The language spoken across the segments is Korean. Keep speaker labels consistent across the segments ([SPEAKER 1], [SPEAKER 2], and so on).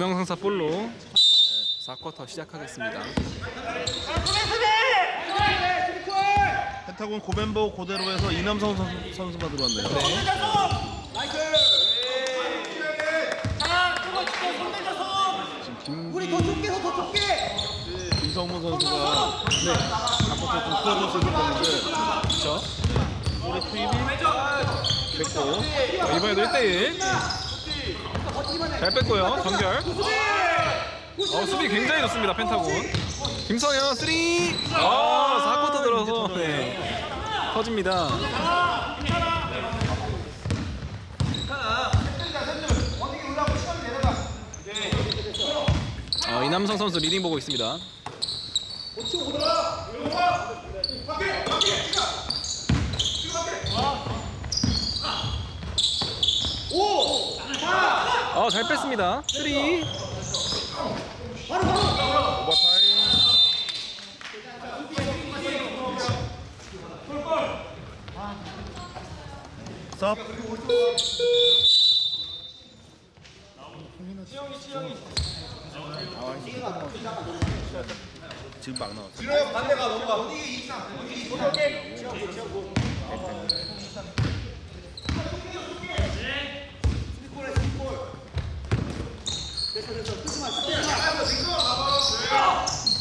[SPEAKER 1] 무명상사 볼로 4쿼터 시작하겠습니다.
[SPEAKER 2] 펜타곤 고멤버 그대로 해서 이남성 선수, 선수가 들어왔네요. 지금 김,
[SPEAKER 3] 우리 더 좁게 더 좁게
[SPEAKER 2] 김성문 선수가 네, 아까부터 좀 풀어줄 수 있을 건데
[SPEAKER 1] 그렇죠.
[SPEAKER 2] 볼의 투입이 됐고
[SPEAKER 1] 이번에도 1대1. 잘 뺐고요. 정결. 어, 수비 굉장히 좋습니다. 펜타곤. 김성현 3. 아, 4쿼터 들어서 네. 터집니다. 어, 이남성 선수 리딩 보고 있습니다. 어, 잘 뺐습니다. 3.
[SPEAKER 2] 오버타임 섭 지금 막 나왔어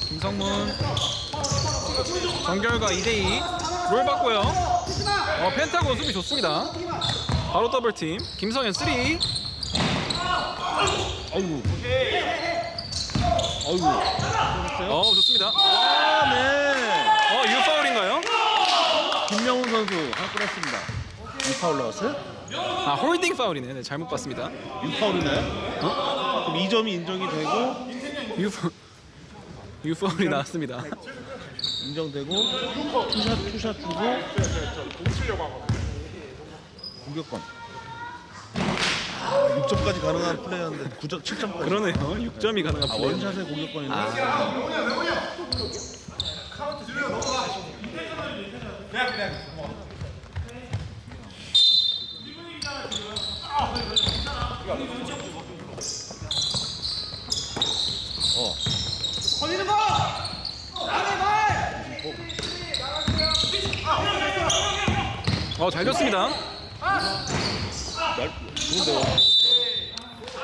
[SPEAKER 1] 김성문. 정결과 2대2 롤 받고요. 어, 펜타곤 수비 좋습니다. 바로 더블팀. 김성현 3
[SPEAKER 2] 어우. 어우.
[SPEAKER 1] 어 좋습니다.
[SPEAKER 2] 아 네.
[SPEAKER 1] 어 이거 파울인가요?
[SPEAKER 2] 김명훈 선수 한 골 했습니다. 6파 올라왔어요?
[SPEAKER 1] 아 홀딩 파울이네. 네, 잘못 봤습니다.
[SPEAKER 2] 6파울이네 어? 그럼 2점이 인정이 되고
[SPEAKER 1] 유, 유 파울이 나왔습니다.
[SPEAKER 2] 인정되고 투샷 투샷 주고 공격권. 아, 6점까지 가능한 플레이였는데 9점 7점까지.
[SPEAKER 1] 그러네요. 6점이 가능한
[SPEAKER 2] 아,
[SPEAKER 1] 플레이
[SPEAKER 2] 원샷의 공격권이네 어.
[SPEAKER 3] 걸리는 거 안에 말
[SPEAKER 1] 어 잘 줬습니다.
[SPEAKER 2] 날 좋은데요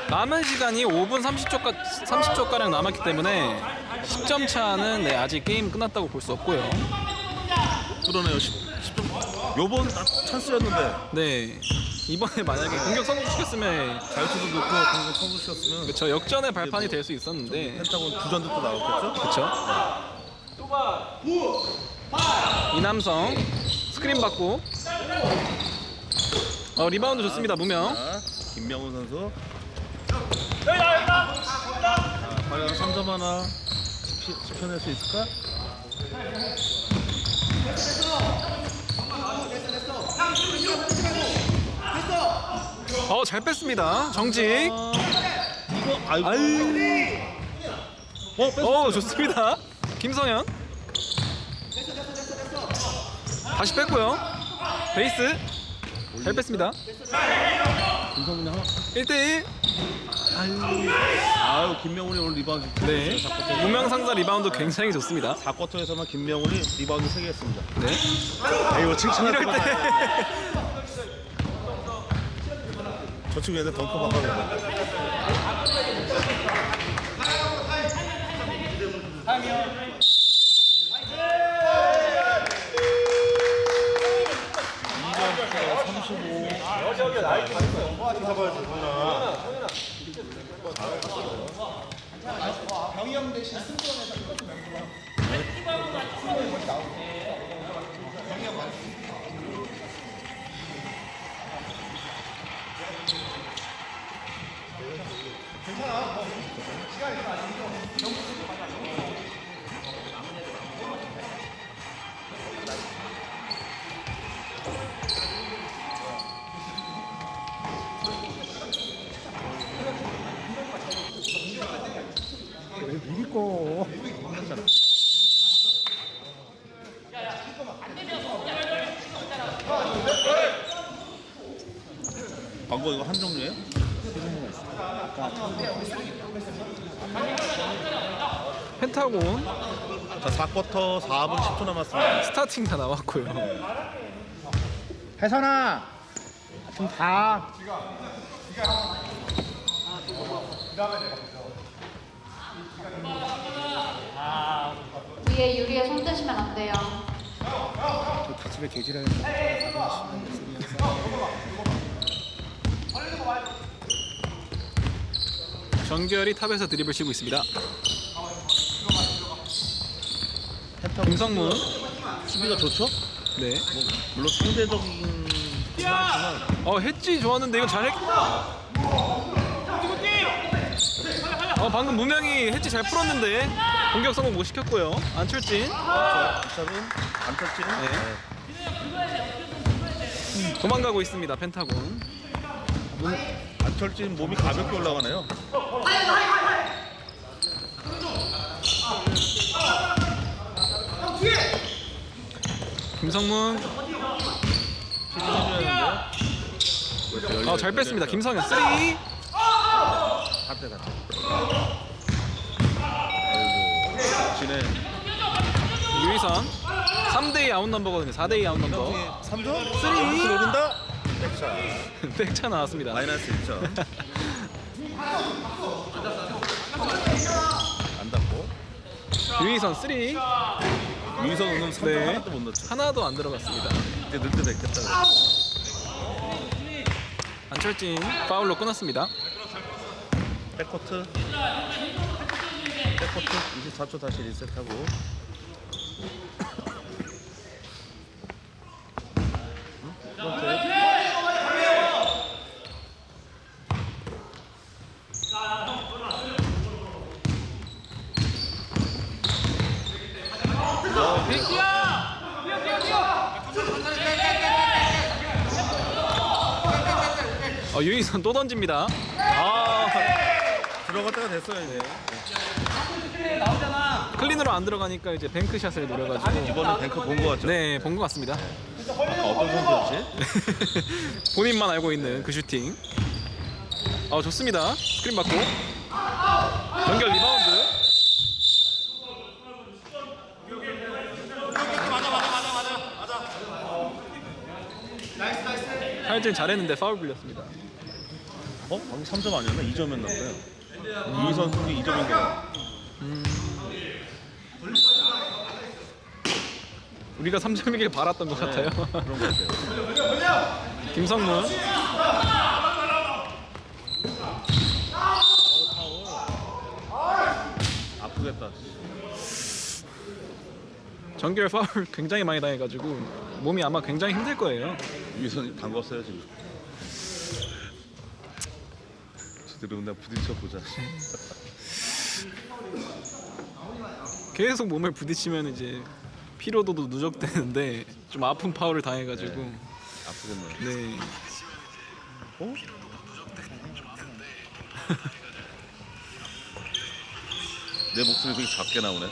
[SPEAKER 1] 남은 시간이 5분 30초가, 30초가량 남았기 때문에 10점 차는 네, 아직 게임 끝났다고 볼 수 없고요.
[SPEAKER 2] 그러네요. 10, 10점. 요번 딱 찬스였는데.
[SPEAKER 1] 네. 이번에 만약에 공격 성공시켰으면
[SPEAKER 2] 자유투도 넣고 공격 성공시켰으면
[SPEAKER 1] 그쵸 역전의 발판이 될 수 있었는데.
[SPEAKER 2] 펜타곤 주전도 또 나왔겠죠?
[SPEAKER 1] 그쵸. 이남성 스크린 받고 어 리바운드 좋습니다 무명
[SPEAKER 2] 자, 김명훈 선수. 자, 과연 3점 하나 지- 지켜낼 수 있을까?
[SPEAKER 1] 어잘 뺐습니다 정직
[SPEAKER 2] 아, 이거 아이고. 어. 어
[SPEAKER 1] 좋습니다 김성현 다시 뺐고요. 베이스. 잘 뺐습니다.
[SPEAKER 2] 김성훈이 하나.
[SPEAKER 1] 1대1
[SPEAKER 2] 아유, 김명훈이 오늘 리바운드.
[SPEAKER 1] 네. 무명상자 리바운드 굉장히 좋습니다.
[SPEAKER 2] 4쿼터에서만 김명훈이 리바운드 3개 했습니다.
[SPEAKER 1] 네.
[SPEAKER 2] 아, 이거 칭찬할
[SPEAKER 1] 이럴
[SPEAKER 2] 때가 때저 친구 얘네 덩커 바꿔야 주시고. 여기 여기 나이트 연구하지 사봐야지 병이 형 대신 승부원에서 괜찮아. 광고 이거 한 종류예요?
[SPEAKER 4] 있어.
[SPEAKER 1] 펜타곤
[SPEAKER 2] 자 4쿼터 4분 10초 남았습니다.
[SPEAKER 1] 스타팅 다 나왔고요.
[SPEAKER 4] 혜선아 좀 가.
[SPEAKER 5] 위에 유리에 손 대시면 안 돼요.
[SPEAKER 4] 저 기집애 개지랄했다.
[SPEAKER 1] 정결이 탑에서 드립을 치고 있습니다. 김성문
[SPEAKER 2] 수비가 좋죠?
[SPEAKER 1] 네.
[SPEAKER 2] 뭐 물론 상대적인 하지만
[SPEAKER 1] 어 했지 좋았는데 이건 잘했. 어 방금 문명이 했지 잘 풀었는데 공격 성공 못 시켰고요. 안철진
[SPEAKER 2] 기차는 안철진
[SPEAKER 1] 네. 도망가고 있습니다. 펜타곤.
[SPEAKER 2] 안철진 몸이 가볍게 올라가네요.
[SPEAKER 1] 김성문
[SPEAKER 2] 그렇죠,
[SPEAKER 1] 어, 잘 뺐습니다. 김성현 쓰리.
[SPEAKER 2] 한대 같이. 아 이고 진해
[SPEAKER 1] 유희선 3대2 아웃 넘버거든요. 4대2 아웃 넘버.
[SPEAKER 2] 3점
[SPEAKER 1] 쓰리.
[SPEAKER 2] 노린다. 백차
[SPEAKER 1] 백차 나왔습니다.
[SPEAKER 2] 마이너스 1점. 안 닿고
[SPEAKER 1] 유희선 쓰리.
[SPEAKER 2] 유희선 오늘 3점
[SPEAKER 1] 네.
[SPEAKER 2] 하나도 못 넣죠.
[SPEAKER 1] 하나도 안 들어갔습니다.
[SPEAKER 2] 이제 넣을 때 됐겠다.
[SPEAKER 1] 안철진 파울로 끊었습니다.
[SPEAKER 2] 백코트 백코트 24초 다시 리셋하고.
[SPEAKER 1] 어, 유희선 또 던집니다. 아,
[SPEAKER 2] 들어갈 때가 됐어요 이제
[SPEAKER 1] 클린으로 안 들어가니까 이제 뱅크샷을 노려가지고.
[SPEAKER 2] 이번엔 뱅크 본 거 같죠?
[SPEAKER 1] 네, 본 것 같습니다.
[SPEAKER 2] 아까 어떤 선수였지?
[SPEAKER 1] 본인만 알고 있는 그 슈팅. 어, 좋습니다. 스크린 받고. 연결 리바운드. 하여튼 잘했는데 파울 불렸습니다.
[SPEAKER 2] 어? 방금 3점 아니었나? 2점이었나 보요 이 선수는 2점인 거
[SPEAKER 1] 우리가 3점이길 바랐던 것 같아요.
[SPEAKER 2] 그런 거 같아요
[SPEAKER 1] 김성문.
[SPEAKER 2] 아프겠다
[SPEAKER 1] 정결 파울 굉장히 많이 당해가지고 몸이 아마 굉장히 힘들 거예요.
[SPEAKER 2] 위선 담궜어요 지금 제대로 나 부딪혀 보자
[SPEAKER 1] 계속 몸을 부딪히면 이제 피로도도 누적되는데 좀 아픈 파울을 당해가지고
[SPEAKER 2] 아프겠네
[SPEAKER 1] 네.
[SPEAKER 2] 어? 내 목소리 되게 작게 나오네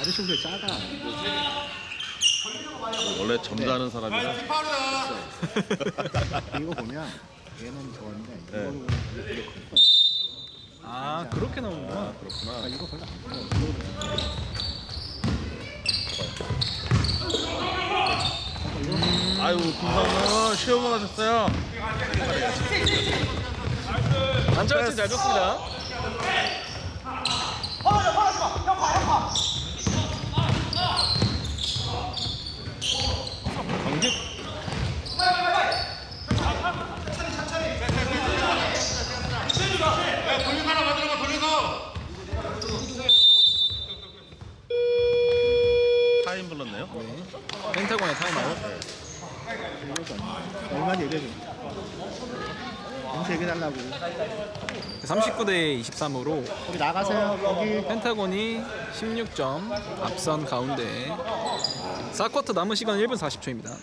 [SPEAKER 4] 아저씨 왜 작아?
[SPEAKER 2] 원래 점잖은 사람이라
[SPEAKER 4] 이거 보면 얘는 저건데 이거
[SPEAKER 2] 네.
[SPEAKER 4] 보면 되게 클 거야.
[SPEAKER 1] 아 그렇게 나오는구나.
[SPEAKER 4] 아,
[SPEAKER 2] 그렇구나
[SPEAKER 4] 이거 별로 안 커.
[SPEAKER 2] 아유 김성은 시험을 하셨어요
[SPEAKER 1] 안철진 잘 줬습니다.
[SPEAKER 2] 경기 타임 불렀네요
[SPEAKER 1] 펜타곤의 타임아웃.
[SPEAKER 4] 얼마나 얘기해줘. 검수 얘기해달라고.
[SPEAKER 1] 39대 23으로
[SPEAKER 4] 거기 나가세요. 거기.
[SPEAKER 1] 펜타곤이 16점 앞선 가운데 4쿼터 남은 시간 1분 40초입니다.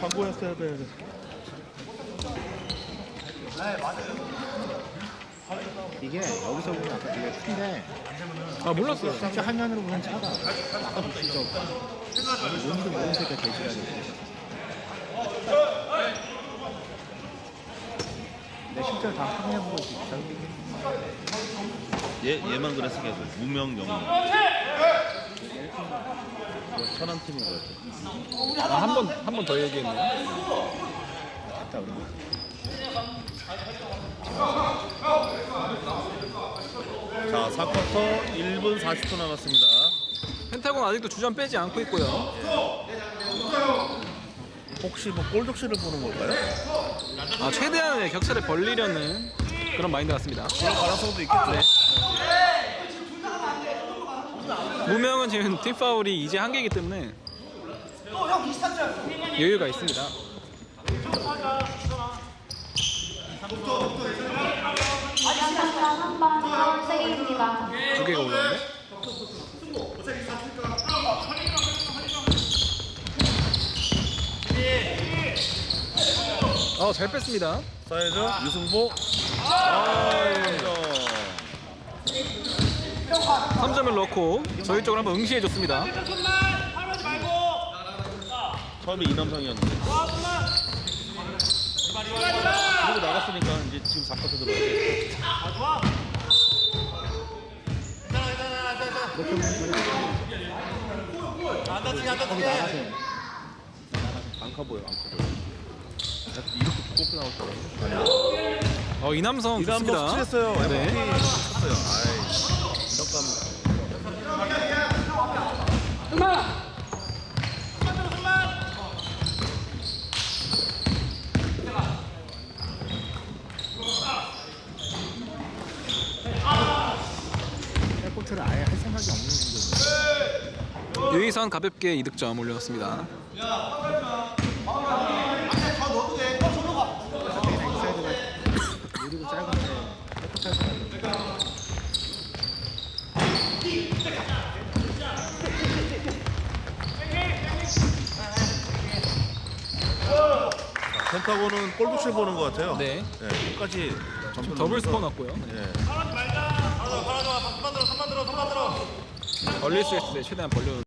[SPEAKER 2] 광고였어야 돼
[SPEAKER 4] 이게 여기서 보면 아까 되게 큰데
[SPEAKER 1] 아 몰랐어요.
[SPEAKER 4] 진짜 화면으로 보면 작아. 아까 진짜 몸도 모르는 새끼가 개지랄이야. 내 실제로 다 확인해보고 있지.
[SPEAKER 2] 얘 얘만 그랬어 계속 무명 영웅. 뭐 천안 팀인 것 같아.
[SPEAKER 1] 아, 한 번 한 번 더 얘기했네요.
[SPEAKER 4] 됐다 우리.
[SPEAKER 2] 자 4쿼터 1분 40초 남았습니다.
[SPEAKER 1] 펜타곤 아직도 주전 빼지 않고 있고요.
[SPEAKER 2] 혹시 뭐 골독시를 보는 걸까요?
[SPEAKER 1] 아, 최대한의 격차를 벌리려는 그런 마인드 같습니다.
[SPEAKER 2] 그런 가능성도 있겠죠.
[SPEAKER 1] 무명은 지금 팀 파울이 이제 한 개이기 때문에 여유가 있습니다.
[SPEAKER 5] 연상자 3번 서울세계입니다.
[SPEAKER 1] 두 개가 올라오네. 어, 잘 뺐습니다.
[SPEAKER 2] 사이드 유승보. 아,
[SPEAKER 1] 3점을 넣고 저희 쪽으로 한번 응시해 줬습니다.
[SPEAKER 2] 처음에 이남성이었는데. 그리고 나갔으니까 이제 지금 4쿼터 들어가야
[SPEAKER 4] 거기 나가세요.
[SPEAKER 2] 안 커 보여, 안 커 보여. 이렇게 두껍게 나올 줄 알았네.
[SPEAKER 1] 어, 이남성
[SPEAKER 2] 이남성
[SPEAKER 1] 좋습니다.
[SPEAKER 2] 스트레스요.
[SPEAKER 1] 네.
[SPEAKER 2] 쳤어요. 아이, 잠깐.
[SPEAKER 4] 백코트를 아예 할 생각이 없는
[SPEAKER 1] 유희선 가볍게 이득점 올려놨습니다.
[SPEAKER 2] 펜타곤은 골독시를 보는 것 같아요.
[SPEAKER 1] 네.
[SPEAKER 2] 네, 끝까지 점수
[SPEAKER 1] 더블. 스코어 났고요. 네.
[SPEAKER 2] 네.
[SPEAKER 1] 얼리스 했을 때 최대한 벌려.